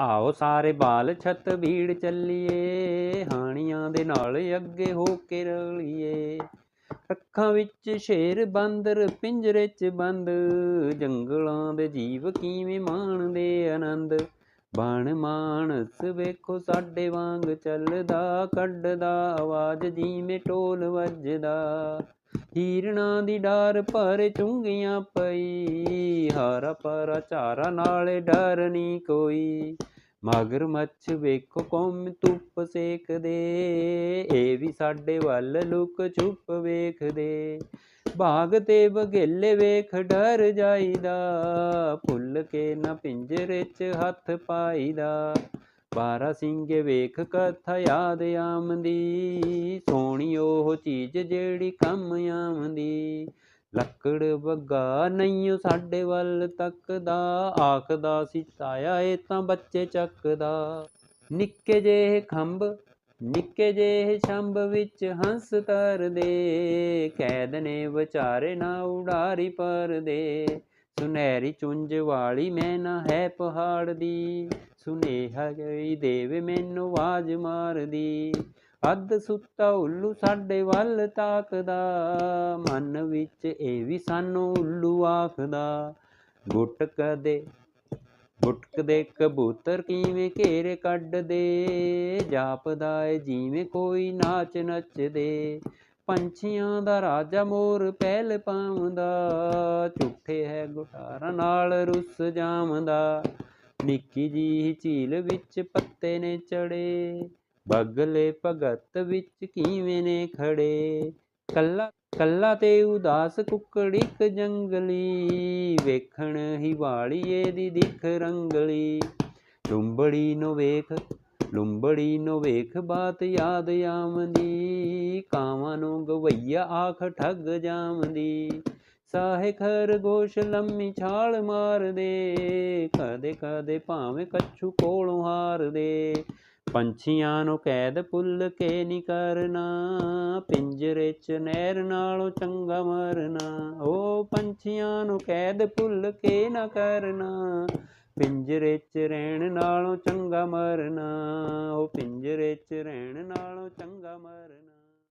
ਆਓ ਸਾਰੇ ਬਾਲ ਛੱਤ ਭੀੜ ਚੱਲੀਏ, ਹਾਣੀਆਂ ਦੇ ਨਾਲ ਅੱਗੇ ਹੋ ਕੇ ਰਲੀਏ। ਅੱਖਾਂ ਵਿੱਚ ਸ਼ੇਰ ਬਾਂਦਰ ਪਿੰਜਰੇ 'ਚ ਬੰਦ, ਜੰਗਲਾਂ ਦੇ ਜੀਵ ਕਿਵੇਂ ਮਾਣਦੇ ਆਨੰਦ? ਬਣ ਮਾਨਸ ਵੇਖੋ ਸਾਡੇ ਵਾਂਗ ਚੱਲਦਾ, ਕੱਢਦਾ ਆਵਾਜ਼ ਜਿਵੇਂ ਢੋਲ ਵੱਜਦਾ। ਹੀਰਣਾ ਦੀ ਡਾਰ ਪਰ ਚੁੰਗੀਆਂ ਪਈ ਹਾਰਾ ਪਰਾ ਚਾਰਾ ਨਾਲੇ ਡਰ ਨਹੀਂ ਕੋਈ। ਮਗਰ ਮੱਛ ਵੇਖੋ ਕੌਮ ਧੁੱਪ ਸੇਕਦੇ, ਇਹ ਵੀ ਸਾਡੇ ਵੱਲ ਲੁਕ ਛੁਪ ਵੇਖਦੇ। ਬਾਗ ਤੇ ਬਗੇਲੇ ਵੇਖ ਡਰ ਜਾਈਦਾ, ਭੁੱਲ ਕੇ ਨਾ ਪਿੰਜਰੇ 'ਚ ਹੱਥ ਪਾਈਦਾ। ਬਾਰਾ ਸਿੰਘ ਵੇਖ ਕਥਾ ਯਾਦ ਆਮਦੀ ਸੋਹਣੀ ਉਹ ਚੀਜ਼ ਜਿਹੜੀ ਕੰਮ ਆਮਦੀ ਲੱਕੜ ਬੱਗਾ ਨਹੀਂ ਸਾਡੇ ਵੱਲ ਤੱਕਦਾ। ਆਖਦਾ ਸੀ, ਤਾਇਆ, ਇਹ ਤਾਂ ਬੱਚੇ ਚੱਕਦਾ। ਨਿੱਕੇ ਜਿਹੇ ਖੰਭ, ਨਿੱਕੇ ਜਿਹੇ ਛੰਭ ਵਿੱਚ ਹੰਸ ਤਰਦੇ। ਕੈਦ ਨੇ ਵਿਚਾਰੇ ਨਾ ਉਡਾਰੀ ਪਰਦੇ। ਸੁਨਹਿਰੀ ਚੁੰਝ ਵਾਲੀ ਮੈਂ ਨਾ ਹੈ ਪਹਾੜ ਦੀ ਸੁਨੇਹਾ ਗਈ ਦੇਵੇ, ਮੈਨੂੰ ਆਵਾਜ਼ ਮਾਰਦੀ। ਅੱਧ ਸੁੱਤਾ ਉੱਲੂ ਸਾਡੇ ਵੱਲ ਤਾਕਦਾ, ਮਨ ਵਿੱਚ ਇਹ ਵੀ ਸਾਨੂੰ ਉੱਲੂ ਆਖਦਾ ਗੁੱਟ ਕਦੇ ਗੁੱਟਕਦੇ ਕਬੂਤਰ ਕਿਵੇਂ ਘੇਰੇ ਕੱਢਦੇ, ਜਾਪਦਾ ਏ ਜਿਵੇਂ ਕੋਈ ਨਾਚ ਨੱਚਦੇ, ਪੰਛੀਆਂ ਦਾ ਰਾਜਾ ਮੋਰ ਪਹਿਲ ਪਾਉਂਦਾ, ਝੂਠੇ ਹੈ ਗੁਟਾਰਾਂ ਨਾਲ ਰੁੱਸ ਜਾਮਦਾ ਨਿੱਕੀ ਜੀ ਝੀਲ ਵਿੱਚ ਪੱਤੇ ਨੇ ਚੜੇ ਬਗਲੇ ਭਗਤ ਵਿੱਚ ਕਿਵੇਂ ਨੇ ਖੜੇ? ਕੱਲਾ ਕੱਲਾ ਤੇ ਉਦਾਸ ਕੁੱਕੜ ਇੱਕ ਜੰਗਲੀ। ਵੇਖਣ ਹੀ ਵਾਲੀਏ ਇਹਦੀ ਦਿੱਖ ਰੰਗਲੀ। ਲੁੰਬੜੀ ਨੂੰ ਵੇਖ, ਲੁੰਬੜੀ ਨੂੰ ਵੇਖ ਬਾਤ ਯਾਦ ਆਮਦੀ ਕਾਵਾਂ ਨੂੰ ਗਵਈਆ ਆਖ ਠੱਗ ਜਾਮਦੀ ਸਾਹੇ ਖਰਗੋਸ਼ ਲੰਮੀ ਛਾਲ ਮਾਰਦੇ। ਕਦੇ ਕਦੇ ਭਾਵੇਂ ਕੱਛੂ ਕੋਲੋਂ ਹਾਰਦੇ। ਪੰਛੀਆਂ ਨੂੰ ਕੈਦ ਭੁੱਲ ਕੇ ਨਹੀਂ ਕਰਨਾ, ਪਿੰਜਰੇ 'ਚ ਨਹਿਰ ਨਾਲੋਂ ਚੰਗਾ ਮਰਨਾ। ਉਹ ਪੰਛੀਆਂ ਨੂੰ ਕੈਦ ਭੁੱਲ ਕੇ ਨਾ ਕਰਨਾ, ਪਿੰਜਰੇ 'ਚ ਰਹਿਣ ਨਾਲੋਂ ਚੰਗਾ ਮਰਨਾ। ਉਹ ਪਿੰਜਰੇ 'ਚ ਰਹਿਣ ਨਾਲੋਂ ਚੰਗਾ ਮਰਨਾ।